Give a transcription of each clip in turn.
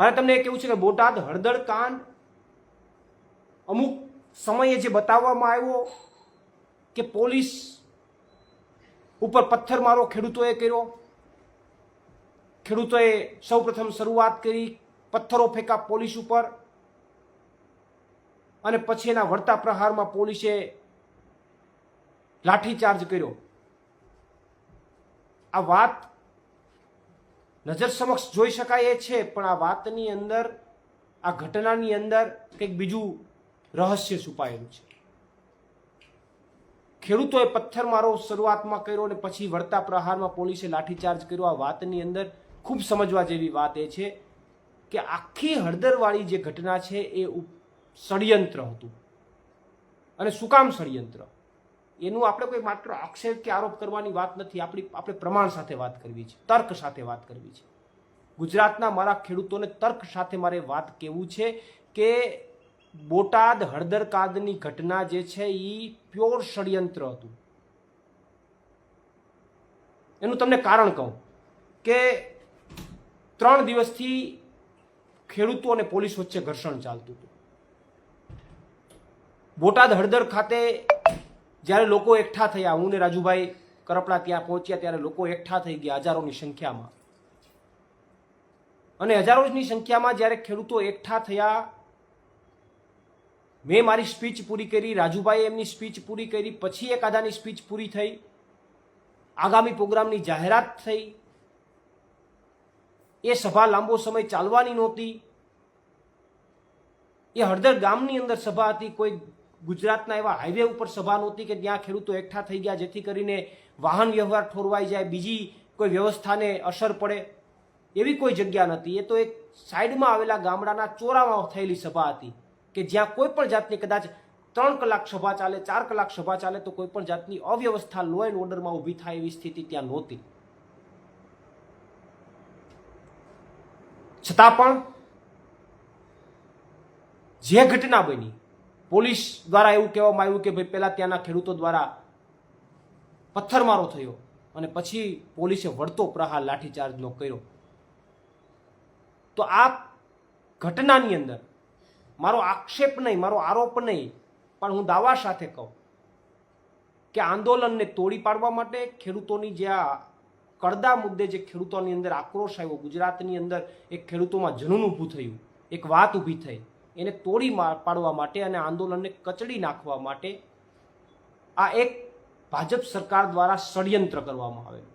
મારે તમને એ કેવું છે કે બોટાદ, હળદર કાંડ અમુક સમયે જે બતાવવામાં આવ્યો કે પોલીસ ઉપર પથ્થરમારો ખેડૂતોએ કર્યો. ખેડૂતોએ સૌપ્રથમ શરૂઆત કરી પથ્થરો ફેંકા પોલીસ ઉપર અને પછી એના વળતા પ્રહારમાં પોલીસે લાઠીચાર્જ કર્યો. આ વાત નજર સમક્ષ જોઈ શકાય એ છે, પણ આ વાતની અંદર, આ ઘટનાની અંદર કંઈક બીજું રહસ્ય છુપાયેલું છે. ખેડૂતોએ પથ્થરમારો શરૂઆતમાં કર્યો અને પછી વળતા પ્રહારમાં પોલીસે લાઠીચાર્જ કર્યો. આ વાતની અંદર ખૂબ સમજવા જેવી વાત એ છે કે આખી હળદરવાળી જે ઘટના છે એ ષડયંત્ર હતું. અને શું કામ ષડયંત્ર? એનું આપણે કોઈ માત્ર આક્ષેપ કે આરોપ કરવાની વાત નથી. આપણી આપણે પ્રમાણ સાથે વાત કરવી છે, તર્ક સાથે વાત કરવી છે. ગુજરાતના મારા ખેડૂતોને તર્ક સાથે મારે વાત કહેવું છે કે બોટાદ હળદર કાદની ઘટના જે છે એ પ્યોર ષડયંત્ર હતું. એનું તમને કારણ કહું કે ત્રણ દિવસથી ખેડૂતો અને પોલીસ વચ્ચે ઘર્ષણ ચાલતું હતું. બોટાદ હળદર ખાતે જ્યારે લોકો એકઠા થયા, હું ને રાજુભાઈ કરપડા ત્યાં પહોંચ્યા ત્યારે લોકો એકઠા થઈ ગયા હજારોની સંખ્યામાં. અને હજારોની સંખ્યામાં જ્યારે ખેડૂતો એકઠા થયા, મેં મારી સ્પીચ પૂરી કરી, રાજુભાઈએ એમની સ્પીચ પૂરી કરી, પછી એક આધાની સ્પીચ પૂરી થઈ. આગામી પ્રોગ્રામની જાહેરાત થઈ. એ સભા લાંબો સમય ચાલવાની નહોતી. એ હળદર ગામની અંદર સભા હતી, કોઈ ગુજરાતના એવા હાઈવે ઉપર સભા નહોતી કે ત્યાં ખેડૂતો એકઠા થઈ ગયા, જેથી કરીને વાહન વ્યવહાર ઠોરવાઈ જાય, બીજી કોઈ વ્યવસ્થાને અસર પડે, એવી કોઈ જગ્યા નથી એ તો એક સાઈડમાં આવેલા ગામડાના ચોરામાં થયેલી સભા હતી કે જ્યાં કોઈ પણ જાતની કદાચ ત્રણ કલાક સભા ચાલે, ચાર કલાક સભા ચાલે, તો કોઈ પણ જાતની અવ્યવસ્થા લો એન્ડ ઓર્ડરમાં ઊભી થાય એવી સ્થિતિ ત્યાં નહોતી. છતાં પણ જે ઘટના બની પોલીસ દ્વારા એવું કહેવામાં આવ્યું કે ભાઈ, પહેલાં ત્યાંના ખેડૂતો દ્વારા પથ્થરમારો થયો અને પછી પોલીસે વળતો પ્રહાર લાઠીચાર્જનો કર્યો. તો આ ઘટનાની અંદર મારો આક્ષેપ નહીં, મારો આરોપ નહીં, પણ હું દાવા સાથે કહું કે આંદોલનને તોડી પાડવા માટે ખેડૂતોની જે આ કડદા મુદ્દે જે ખેડૂતોની અંદર આક્રોશ આવ્યો, ગુજરાતની અંદર એક ખેડૂતોમાં જનૂન ઊભું થયું, એક વાત ઊભી થઈ. એને તોડી પાડવા માટે અને આંદોલનને કચડી નાખવા માટે આ એક ભાજપ સરકાર દ્વારા ષડયંત્ર કરવામાં આવેલું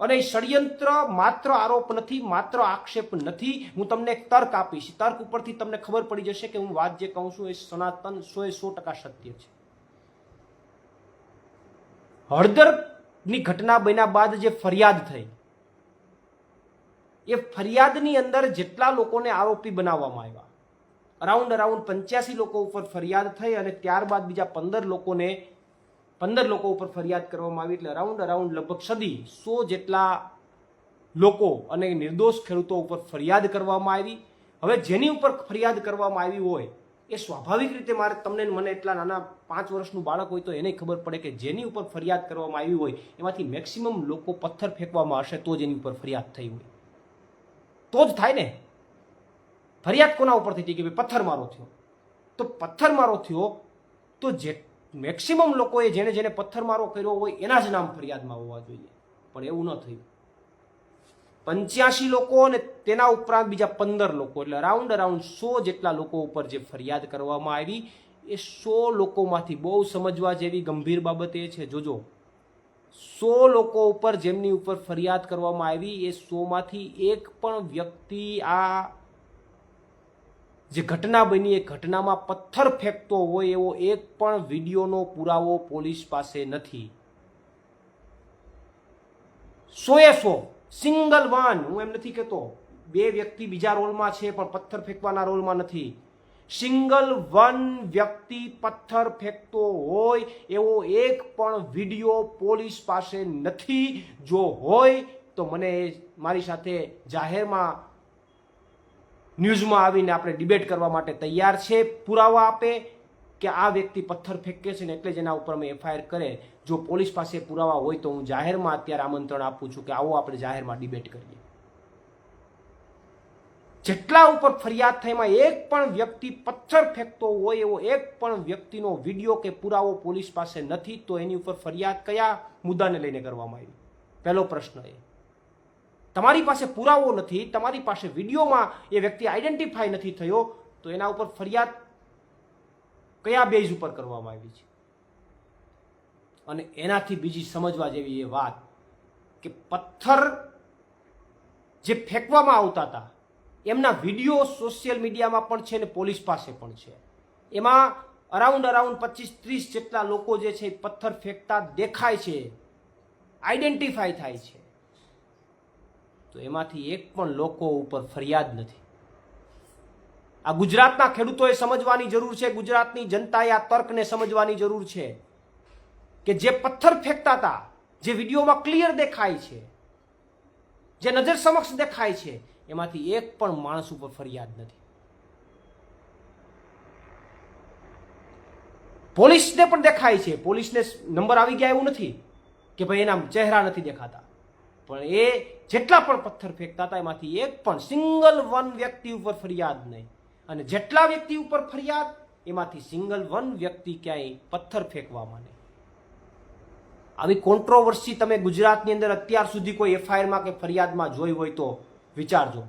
અને એ ષડયંત્ર માત્ર આરોપ નથી, માત્ર આક્ષેપ નથી. હું તમને એક તર્ક આપીશ. તર્ક ઉપરથી તમને ખબર પડી જશે કે હું વાત જે કહું છું એ સનાતન સો એ સો ટકા સત્ય છે. હળદરની ઘટના બન્યા બાદ જે ફરિયાદ થઈ એ ફરિયાદની અંદર જેટલા લોકોને આરોપી બનાવવામાં આવ્યા. અરાઉન્ડ અરાઉન્ડ પંચ્યાસી લોકો ઉપર ફરિયાદ થઈ અને ત્યારબાદ બીજા પંદર લોકોને, પંદર લોકો ઉપર ફરિયાદ કરવામાં આવી એટલે અરાઉન્ડ અરાઉન્ડ લગભગ સદી સો જેટલા લોકો અને નિર્દોષ ખેડૂતો ઉપર ફરિયાદ કરવામાં આવી. હવે જેની ઉપર ફરિયાદ કરવામાં આવી હોય, એ સ્વાભાવિક રીતે મારે તમને મને એટલા નાના પાંચ વર્ષનું બાળક હોય તો એને ખબર પડે કે જેની ઉપર ફરિયાદ કરવામાં આવી હોય, એમાંથી મેક્સિમમ લોકો પથ્થર ફેંકવામાં હશે તો જ એની ઉપર ફરિયાદ થઈ હોય. તો જ થાય ને. ફરિયાદ કોના ઉપરથી થઈ કે ભાઈ, પથ્થરમારો થયો. તો પથ્થરમારો થયો તો જે મેક્સિમમ લોકોએ જેને જેને પથ્થરમારો કર્યો હોય એના જ નામ ફરિયાદમાં હોવા જોઈએ. પણ એવું ન થયું. પંચ્યાસી લોકો અને તેના ઉપરાંત બીજા પંદર લોકો, એટલે અરાઉન્ડ અરાઉન્ડ સો જેટલા લોકો ઉપર જે ફરિયાદ કરવામાં આવી, એ સો લોકોમાંથી બહુ સમજવા જેવી ગંભીર બાબત એ છે. જોજો સો લોકો ઉપર જેમની ઉપર ફરિયાદ કરવામાં આવી, એ સોમાંથી એક પણ વ્યક્તિ આ જે ઘટના બની, એ ઘટનામાં પથ્થર ફેંકતો હોય એવો એક પણ વિડીયોનો પુરાવો પોલીસ પાસે નથી. સોએ સો. Single one. હું એમ નથી કહેતો. બે વ્યક્તિ બીજા રોલમાં છે, પણ પથ્થર ફેંકવાના રોલમાં નથી. સિંગલ વન વ્યક્તિ પથ્થર ફેંકતો હોય એવો એક પણ વીડિયો પોલીસ પાસે નથી. જો હોય તો મને મારી સાથે જાહેરમાં ન્યૂઝમાં આવીને આપણે ડિબેટ કરવા માટે તૈયાર છે. પુરાવા આપે કે આ વ્યક્તિ પથ્થર ફેંકે છે ને એટલે જ એના ઉપર અમે એફઆઈઆર કરે. જો પોલીસ પાસે પુરાવા હોય તો હું જાહેરમાં અત્યારે આમંત્રણ આપું છું કે આવો આપણે જાહેરમાં ડિબેટ કરીએ. જેટલા ઉપર ફરિયાદ થઈ એમાં એક પણ વ્યક્તિ પથ્થર ફેંકતો હોય એવો એક પણ વ્યક્તિનો વીડિયો કે પુરાવો પોલીસ પાસે નથી, તો એની ઉપર ફરિયાદ કયા મુદ્દાને લઈને કરવામાં આવી? પહેલો પ્રશ્ન એ. તમારી પાસે પુરાવો નથી, તમારી પાસે વિડીયોમાં એ વ્યક્તિ આઈડેન્ટિફાઈ નથી થયો, તો એના ઉપર ફરિયાદ કયા બેઝ ઉપર કરવામાં આવી છે? અને એનાથી બીજી સમજવા જેવી એ વાત કે પથ્થર જે ફેંકવામાં આવતા હતા એમના વીડિયો સોશિયલ મીડિયામાં પણ છે ને પોલીસ પાસે પણ છે. એમાં અરાઉન્ડ અરાઉન્ડ પચીસ, ત્રીસ જેટલા લોકો જે છે પથ્થર ફેંકતા દેખાય છે. આઈડેન્ટિફાય થાય છે. તો એમાંથી એક પણ લોકો ઉપર ફરિયાદ નથી. આ ગુજરાતના ખેડૂતોએ સમજવાની જરૂર છે, ગુજરાતની જનતાએ આ તર્કને સમજવાની જરૂર છે કે જે પથ્થર ફેંકતા હતા, જે વિડીયોમાં ક્લિયર દેખાય છે, જે નજર સમક્ષ દેખાય છે એમાંથી એક પણ માણસ ઉપર ફરિયાદ નથી. પોલીસને પણ દેખાય છે. પોલીસને નંબર આવી ગયા એવું નથી કે ભાઈ એના ચહેરા નથી દેખાતા. પણ એ જેટલા પણ પથ્થર ફેંકતા હતા, એમાંથી એક પણ સિંગલ વન વ્યક્તિ ઉપર ફરિયાદ નહીં. અને જેટલા વ્યક્તિ ઉપર ફરિયાદ, એમાંથી સિંગલ વન વ્યક્તિ ક્યાંય પથ્થર ફેંકવામાં નહીં. આવી કોન્ટ્રોવર્સી તમે ગુજરાતની અંદર અત્યાર સુધી કોઈ એફઆઈઆરમાં કે ફરિયાદમાં જોઈ હોય તો વિચારજો.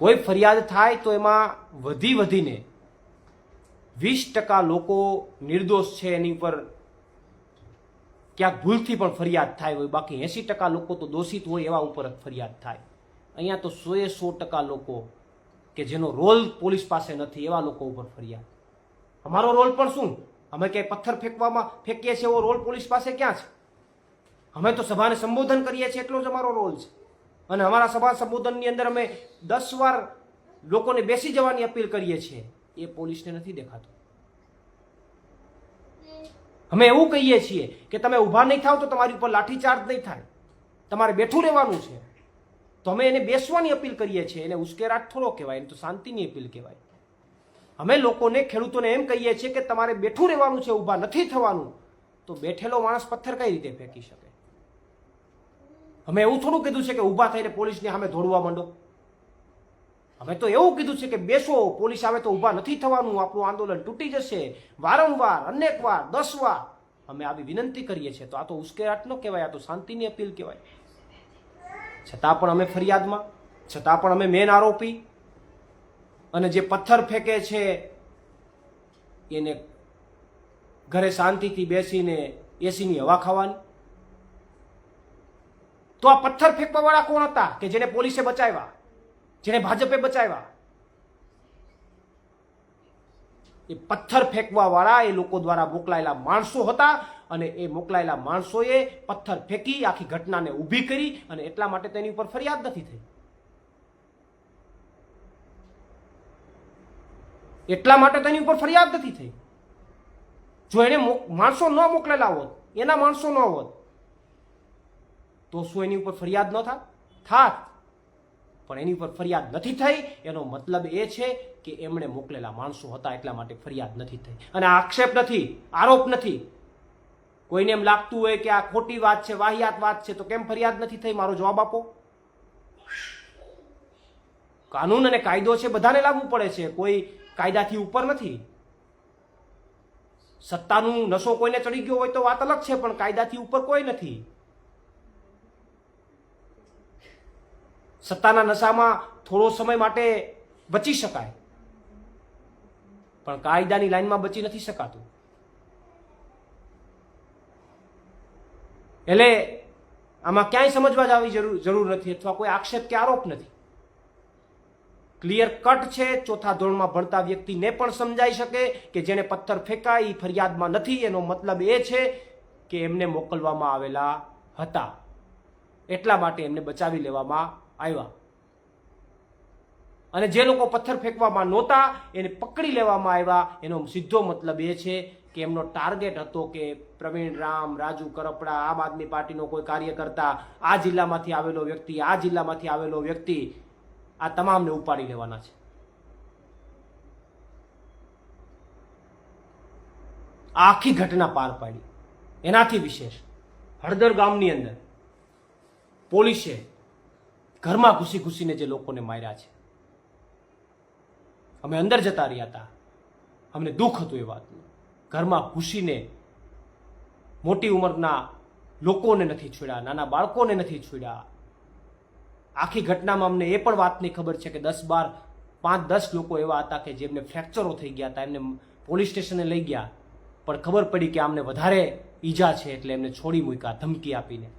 કોઈ ફરિયાદ થાય તો એમાં વધી વધીને વીસ ટકા લોકો નિર્દોષ છે એની ઉપર ક્યાંક ભૂલથી પણ ફરિયાદ થાય હોય, બાકી એંસી ટકા લોકો તો દોષિત હોય એવા ઉપર ફરિયાદ થાય. અહીંયા તો સોએ સો ટકા લોકો કે જેનો રોલ પોલીસ પાસે નથી એવા લોકો ઉપર ફરિયાદ. અમારો રોલ પણ શું? અમે ક્યાંય પથ્થર ફેંકવામાં, ફેંકીએ છીએ એવો રોલ પોલીસ પાસે ક્યાં છે? અમે તો સભાને સંબોધન કરીએ છીએ, એટલો જ અમારો રોલ છે. અને અમારા સભા સંબોધનની અંદર અમે દસ વાર લોકોને બેસી જવાની અપીલ કરીએ છીએ. એ પોલીસને નથી દેખાતું. અમે એવું કહીએ છીએ કે તમે ઊભા નહીં થાવ તો તમારી ઉપર લાઠીચાર્જ નહીં થાય. તમારે બેઠું રહેવાનું છે. તો અમે એને બેસવાની અપીલ કરીએ છીએ. એને ઉશ્કેરાટ થોડો કહેવાય, એને તો શાંતિની અપીલ કહેવાય. અમે લોકોને, ખેડૂતોને એમ કહીએ છીએ કે તમારે બેઠું રહેવાનું છે, ઊભા નથી થવાનું, તો બેઠેલો માણસ પથ્થર કઈ રીતે ફેંકી શકે? અમે એવું થોડું કીધું છે કે ઊભા થઈને પોલીસની સામે દોડવા માંડો. અમે તો એવું કીધું છે કે બેસો, પોલીસ આવે તો ઊભા નથી થવાનું, આપણું આંદોલન તૂટી જશે. વારંવાર અનેક વાર દસ વાર અમે આવી વિનંતી કરીએ છીએ, તો આ તો ઉશ્કેરાટ ન કહેવાય, આ તો શાંતિની અપીલ કહેવાય. છતાં પણ અમે ફરિયાદમાં, છતાં પણ અમે મેન આરોપી. અને જે પથ્થર ફેંકે છે, એને ઘરે શાંતિથી બેસીને એસીની હવા ખાવાની. તો આ પથ્થર ફેંકવા વાળા કોણ હતા? કે જેને પોલીસે બચાવ્યા? જેને ભાજપે બચાવ્યા? એ પથ્થર ફેંકવા વાળા એ લોકો દ્વારા મોકલાયેલા માણસો હતા અને એ મોકલાયેલા માણસોએ પથ્થર ફેંકી આખી ઘટનાને ઊભી કરી અને એટલા માટે તેની ઉપર ફરિયાદ નથી થઈ. એટલા માટે તેની ઉપર ફરિયાદ નથી થઈ. જો એને માણસો ન મોકલેલા હોત, એના માણસો ન હોત તો શું એની ઉપર ફરિયાદ ન થાત થાત. પણ એની ઉપર ફરિયાદ નથી થઈ, એનો મતલબ એ છે કે એમણે મોકલેલા માણસો હતા એટલા માટે ફરિયાદ નથી થઈ. અને આક્ષેપ નથી, આરોપ નથી. કોઈને એમ લાગતું હોય કે આ ખોટી વાત છે, વાહિયાત વાત છે, તો કેમ ફરિયાદ નથી થઈ? મારો જવાબ આપો. કાનૂન અને કાયદો છે, બધાને લાગુ પડે છે. કોઈ કાયદાથી ઉપર નથી. સત્તાનું નશો કોઈને ચડી ગયો હોય તો વાત અલગ છે, પણ કાયદાથી ઉપર કોઈ નથી. સત્તાના નશામાં થોડો સમય માટે બચી શકાય. પણ કાયદાની લાઈનમાં બચી નથી શકાતું. એટલે આમાં ક્યાંય સમજવા જવાની જરૂર જરૂર નથી અથવા કોઈ આક્ષેપ કે આરોપ નથી. ક્લિયર કટ છે, ચોથા ધોરણમાં ભણતા વ્યક્તિને પણ સમજાઈ શકે કે જેણે પથ્થર ફેંકાય એ ફરિયાદમાં નથી, એનો મતલબ એ છે કે એમને મોકલવામાં આવેલા હતા. એટલા માટે એમને બચાવી લેવામાં આવ્યા. અને જે લોકો પથ્થર ફેંકવામાં નહોતા, એને પકડી લેવામાં આવ્યા. એનો સીધો મતલબ એ છે કે એમનો ટાર્ગેટ હતો કે પ્રવીણ રામ, રાજુ કરપડા, આમ આદમી પાર્ટીનો કોઈ કાર્યકર્તા આ જિલ્લામાંથી આવેલો વ્યક્તિ, આ જિલ્લામાંથી આવેલો વ્યક્તિ આ તમામને ઉપાડી લેવાના છે. આખી ઘટના પાર પાડી. એનાથી વિશેષ. હળદર ગામની અંદર પોલીસે ઘરમાં ઘૂસી ઘૂસીને જે લોકોને માર્યા છે. અમે અંદર જતા રહ્યા હતા. અમને દુઃખ હતું એ વાતનું. ઘરમાં ઘૂસીને મોટી ઉંમરના લોકોને નથી છોડ્યા, નાના બાળકોને નથી છોડ્યા. આખી ઘટનામાં અમને એ પણ વાતની ખબર છે કે દસ બાર, પાંચ, દસ લોકો એવા હતા કે જેમને ફ્રેક્ચરો થઈ ગયા હતા, એમને પોલીસ સ્ટેશને લઈ ગયા. પણ ખબર પડી કે આમને વધારે ઈજા છે એટલે એમને છોડી મૂક્યા, ધમકી આપીને.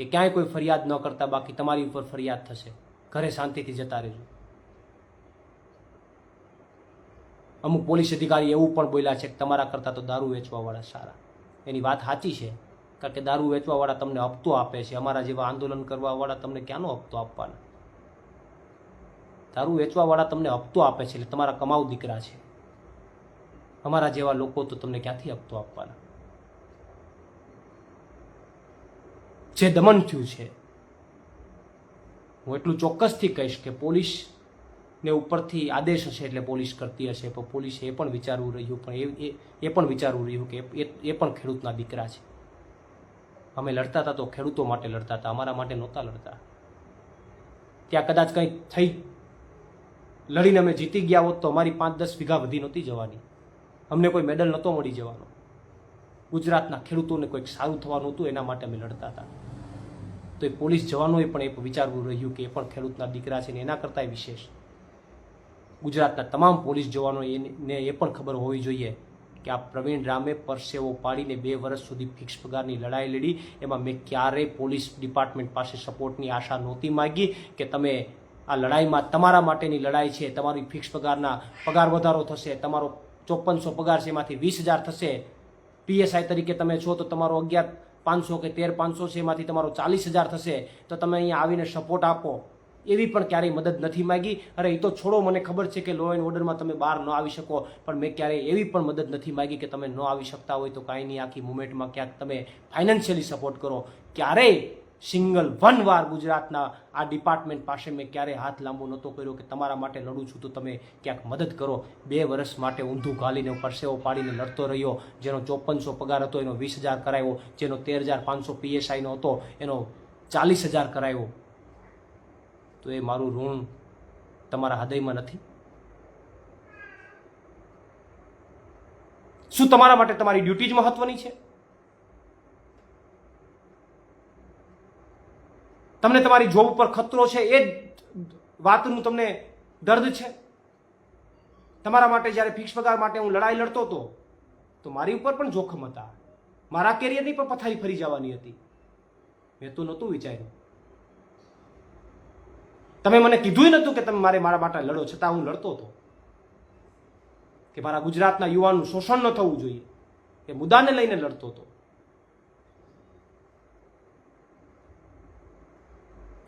કે ક્યાંય કોઈ ફરિયાદ ન કરતા બાકી તમારી ઉપર ફરિયાદ થશે. ઘરે શાંતિથી જતા રહેજો. અમુક પોલીસ અધિકારી એવું પણ બોલ્યા છે કે તમારા કરતાં તો દારૂ વેચવાવાળા સારા. એની વાત સાચી છે, કારણ કે દારૂ વેચવાવાળા તમને હપ્તો આપે છે. અમારા જેવા આંદોલન કરવાવાળા તમને ક્યાંનો હપ્તો આપવાના? દારૂ વેચવાવાળા તમને હપ્તો આપે છે એટલે તમારા કમાવ દીકરા છે. અમારા જેવા લોકો તો તમને ક્યાંથી હપ્તો આપવાના? જે દમન થયું છે. હું એટલું ચોક્કસથી કહીશ કે પોલીસ ને ઉપરથી આદેશ હશે એટલે પોલીસ કરતી હશે, પણ પોલીસે એ પણ વિચારવું રહ્યું, પણ એ- એ પણ વિચારવું રહ્યું કે એ પણ ખેડૂતના દીકરા છે. અમે લડતા હતા તો ખેડૂતો માટે લડતા હતા, અમારા માટે નહોતા લડતા. ત્યાં કદાચ કંઈક થઈ. લડીને અમે જીતી ગયા હોત તો અમારી પાંચ દસ વીઘા વધી નહોતી જવાની. અમને કોઈ મેડલ નહોતો મળી જવાનો. ગુજરાતના ખેડૂતોને કોઈક સારું થવાનું હતું, એના માટે અમે લડતા હતા. તો એ પોલીસ જવાનોએ પણ એ વિચારવું રહ્યું કે એ પણ ખેડૂતના દીકરા છે ને એના કરતાં વિશેષ. ગુજરાતના તમામ પોલીસ જવાનો એને એ પણ ખબર હોવી જોઈએ કે આ પ્રવીણ રામે પરસેવો પાડીને બે વર્ષ સુધી ફિક્સ પગારની લડાઈ લડી. એમાં મેં ક્યારેય પોલીસ ડિપાર્ટમેન્ટ પાસે સપોર્ટની આશા નહોતી માગી કે તમે આ લડાઈમાં તમારા માટેની લડાઈ છે, તમારી ફિક્સ પગારના પગાર વધારો થશે, તમારો ચોપનસો પગાર છે, એમાંથી વીસ હજાર થશે. પીએસઆઈ તરીકે તમે છો તો તમારો અગિયાર પાંચસો કે તેર પાંચસો છે, એમાંથી તમારો ચાલીસ હજાર થશે, તો તમે અહીંયા આવીને સપોર્ટ આપો. એવી પણ ક્યારેય મદદ નથી માગી. અરે એ તો છોડો, મને ખબર છે કે લો એન્ડ ઓર્ડરમાં તમે બહાર ન આવી શકો, પણ મેં ક્યારેય એવી પણ મદદ નથી માગી કે તમે ન આવી શકતા હોય તો કાંઈ નહીં, આખી મુમેન્ટમાં ક્યાંક તમે ફાઇનાન્શિયલી સપોર્ટ કરો. ક્યારેય સિંગલ વન વાર ગુજરાતના આ ડિપાર્ટમેન્ટ પાસે મેં ક્યારેય હાથ લાંબો નહોતો કર્યો કે તમારા માટે લડું છું તો તમે ક્યાંક મદદ કરો. બે વર્ષ માટે ઊંધું ઘાલીને પરસેવો પાડીને લડતો રહ્યો. જેનો ચોપનસો પગાર હતો, એનો વીસ હજાર કરાયો. જેનો તેર હજાર પાંચસો પીએસઆઈનો હતો, એનો ચાલીસ હજાર કરાયો. તો એ મારું ઋણ તમારા હૃદયમાં નથી? શું તમારા માટે તમારી ડ્યુટી જ મહત્વની છે? તમને તમારી જોબ ઉપર ખતરો છે, એ જ વાતનું તમને દર્દ છે? તમારા માટે જ્યારે ફિક્સ પગાર માટે હું લડાઈ લડતો હતો, તો મારી ઉપર પણ જોખમ હતા. મારા કેરિયરની પણ પથારી ફરી જવાની હતી. મેં તો નહોતું વિચાર્યું. તમે મને કીધું નહોતું કે તમે મારે મારા માટે લડો, છતાં હું લડતો હતો. કે મારા ગુજરાતના યુવાનનું શોષણ ન થવું જોઈએ. એ મુદ્દાને લઈને લડતો હતો.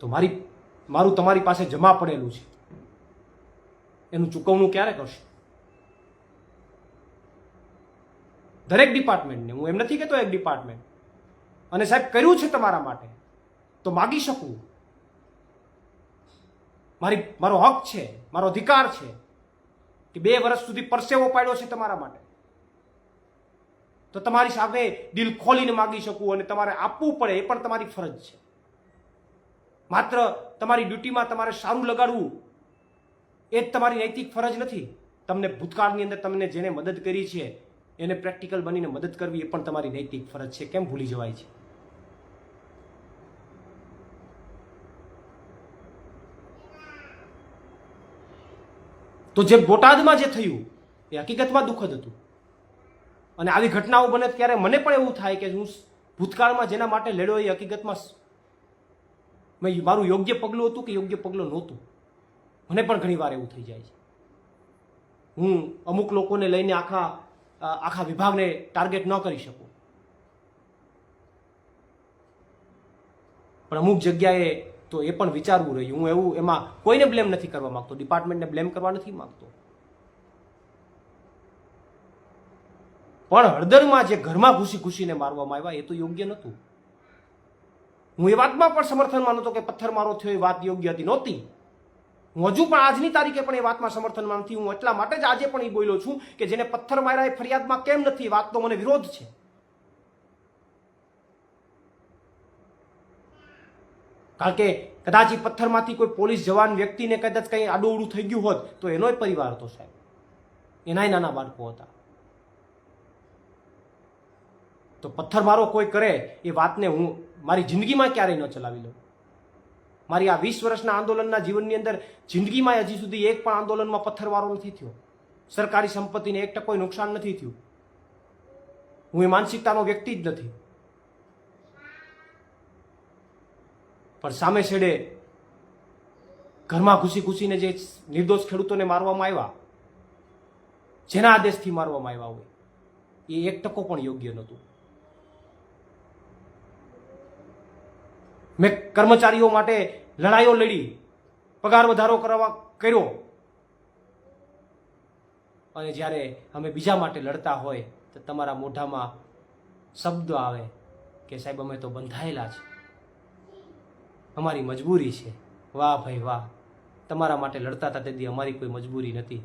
તો મારી, મારું તમારી પાસે જમા પડેલું છે. એનું ચૂકવણું ક્યારે કરશો? દરેક ડિપાર્ટમેન્ટને હું એમ નથી કહેતો એક ડિપાર્ટમેન્ટ અને સાહેબ, કર્યું છે તમારા માટે. તો માગી શકું. મારી, મારો હક છે, મારો અધિકાર છે કે બે વર્ષ સુધી પરસેવો પાડ્યો છે તમારા માટે. તો તમારી સામે દિલ ખોલીને માગી શકું અને તમારે આપવું પડે એ પણ તમારી ફરજ છે. માત્ર તમારી ડ્યુટીમાં તમારે સારું લગાડવું, એ જ તમારી નૈતિક ફરજ નથી. તમને ભૂતકાળની અંદર તમને જેને મદદ કરી છે, એને પ્રેક્ટિકલ બનીને મદદ કરવી એ પણ તમારી નૈતિક ફરજ છે. કેમ ભૂલી જવાય છે? તો જે બોટાદમાં જે થયું, એ હકીકતમાં દુઃખદ હતું. અને આવી ઘટનાઓ બને ત્યારે મને પણ એવું થાય કે હું ભૂતકાળમાં જેના માટે લડ્યો એ હકીકતમાં મેં મારું યોગ્ય પગલું હતું કે યોગ્ય પગલું નહોતું? મને પણ ઘણી વાર એવું થઈ જાય છે. હું અમુક લોકોને લઈને આખા આખા વિભાગને ટાર્ગેટ ન કરી શકું. પણ અમુક જગ્યાએ તો એ પણ વિચારવું રહ્યું. હું એવું એમાં કોઈને બ્લેમ નથી કરવા માંગતો. ડિપાર્ટમેન્ટને બ્લેમ કરવા નથી માંગતો. પણ હળદરમાં જે ઘરમાં ઘૂસી ઘૂસીને મારવામાં આવ્યા, એ તો યોગ્ય નહોતું. હું એ વાતમાં પણ સમર્થનમાં તો કે પથ્થર મારો થયો એ વાત યોગ્ય હતી નહોતી. હું હજુ પણ આજની તારીખે પણ એ વાતમાં સમર્થન માનતી હું એટલા માટે જ આજે પણ એ બોલ્યો છું કે જેને પથ્થર માર્યા એ ફરિયાદમાં કેમ નથી? વાત વાતનો મને વિરોધ છે. કારણ કે કદાચ એ પથ્થરમાંથી કોઈ પોલીસ જવાન વ્યક્તિને કદાચ કંઈ આડું થઈ ગયું હોત તો એનોય પરિવાર હતો સાહેબ. એનાય નાના બાળકો હતા. તો પથ્થરમારો કોઈ કરે એ વાતને હું મારી જિંદગીમાં ક્યારેય ન ચલાવી લઉં. મારી આ વીસ વર્ષના આંદોલનના જીવનની અંદર જિંદગીમાં હજી સુધી એક પણ આંદોલનમાં પથ્થરમારો નથી થયો. સરકારી સંપત્તિને એક ટકોય નુકસાન નથી થયું. હું એ માનસિકતાનો વ્યક્તિ જ નથી. પણ સામે છેડે ઘરમાં ઘૂસી ઘૂસીને જે નિર્દોષ ખેડૂતોને મારવામાં આવ્યા, જેના આદેશથી મારવામાં આવ્યા હોય, એ એક ટકો પણ યોગ્ય નહોતું. મેં કર્મચારીઓ માટે લડાઈઓ લડી, પગાર વધારો કરવા કર્યો. અને જ્યારે અમે બીજા માટે લડતા હોય, તો તમારા મોઢામાં શબ્દ આવે કે સાહેબ, અમે તો બંધાયેલા છે. અમારી મજબૂરી છે. વાહ ભાઈ વાહ. તમારા માટે લડતા હતા તેથી અમારી કોઈ મજબૂરી નથી.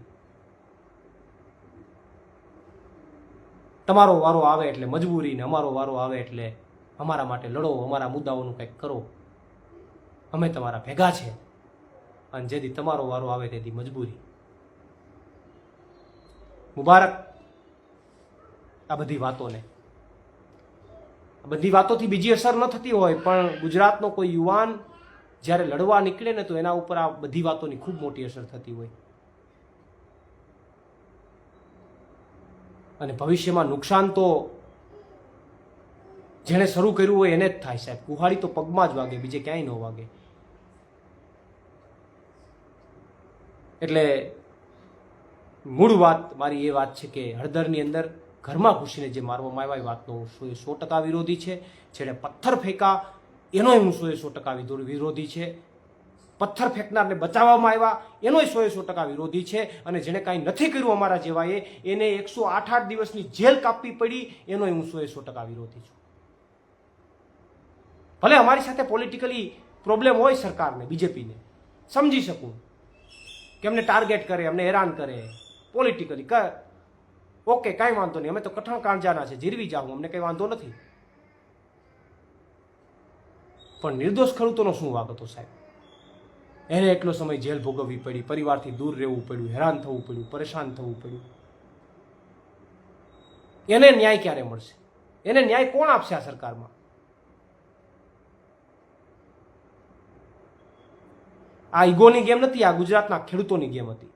તમારો વારો આવે એટલે મજબૂરી ને અમારો વારો આવે એટલે અમારા માટે લડો, અમારા મુદ્દાઓનું કંઈક કરો. અમે તમારા ભેગા છે. અને જેથી તમારો વારો આવે તેથી મજબૂરી. મુબારક આ બધી વાતોને. આ બધી વાતોથી બીજી અસર ન થતી હોય, પણ ગુજરાતનો કોઈ યુવાન જ્યારે લડવા નીકળે ને તો એના ઉપર આ બધી વાતોની ખૂબ મોટી અસર થતી હોય. અને ભવિષ્યમાં નુકસાન તો જેણે શરૂ કર્યું હોય એને જ થાય સાહેબ. કુહાડી તો પગમાં જ વાગે, બીજે ક્યાંય ન વાગે. એટલે મૂળ વાત મારી એ વાત છે કે હળદરની અંદર ઘરમાં ઘૂસીને જે મારવામાં આવ્યા એ વાતનો સો સો ટકા વિરોધી છે. છેડે પથ્થર ફેંકા, એનોય હું સો સો ટકા વિરો- વિરોધી છે. પથ્થર ફેંકનારને બચાવવામાં આવ્યા, એનોય સો સો ટકા વિરોધી છે. અને જેણે કાંઈ નથી કર્યું અમારા જેવાએ એને એકસો આઠ આઠ દિવસની જેલ કાપવી પડી, એનોય હું સો સો ટકા વિરોધી છું. ભલે અમારી સાથે પોલિટિકલી પ્રોબ્લેમ હોય સરકારને બીજેપીને સમજી શકું. કે અમને ટાર્ગેટ કરે, અમને હેરાન કરે. પોલિટિકલી ક ઓકે કાંઈ વાંધો નહીં. અમે તો કઠણ કાંજાના છે, જીરવી જાઉં અમને કંઈ વાંધો નથી. પણ નિર્દોષ ખેડૂતોનો શું વાગ હતો સાહેબ? એને એટલો સમય જેલ ભોગવવી પડી, પરિવારથી દૂર રહેવું પડ્યું, હેરાન થવું પડ્યું, પરેશાન થવું પડ્યું. એને ન્યાય ક્યારે મળશે? એને ન્યાય કોણ આપશે આ સરકારમાં? આ ઈગોની ગેમ નથી આ ગુજરાતના ખેડૂતોની ગેમ હતી.